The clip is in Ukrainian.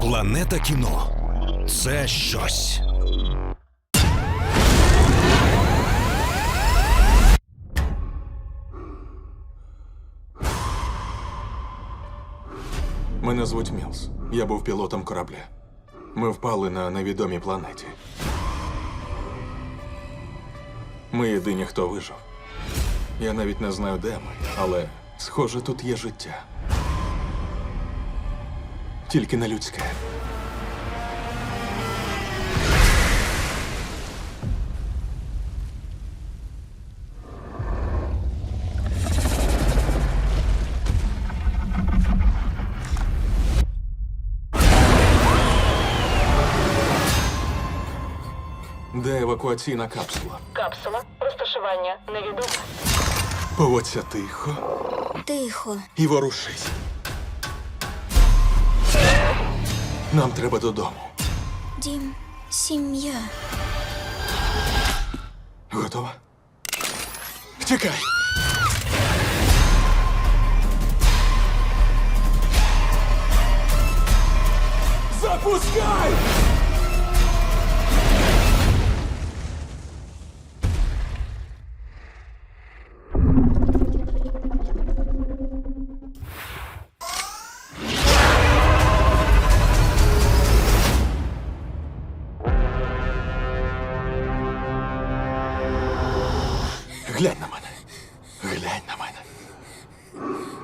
Планета кіно це щось. Мене звуть Мілс. Я був пілотом корабля. Ми впали на невідомій планеті. Ми єдині, хто вижив. Я навіть не знаю, де ми, але схоже, тут є життя. Тільки не людське. Де евакуаційна капсула? Капсула. Розташування невідоме. Поводься тихо Тихо. і ворушись. Нам треба додому. Дім, сім'я. Готова? Тікай! Запускай! Глянь на мене. Глянь на мене.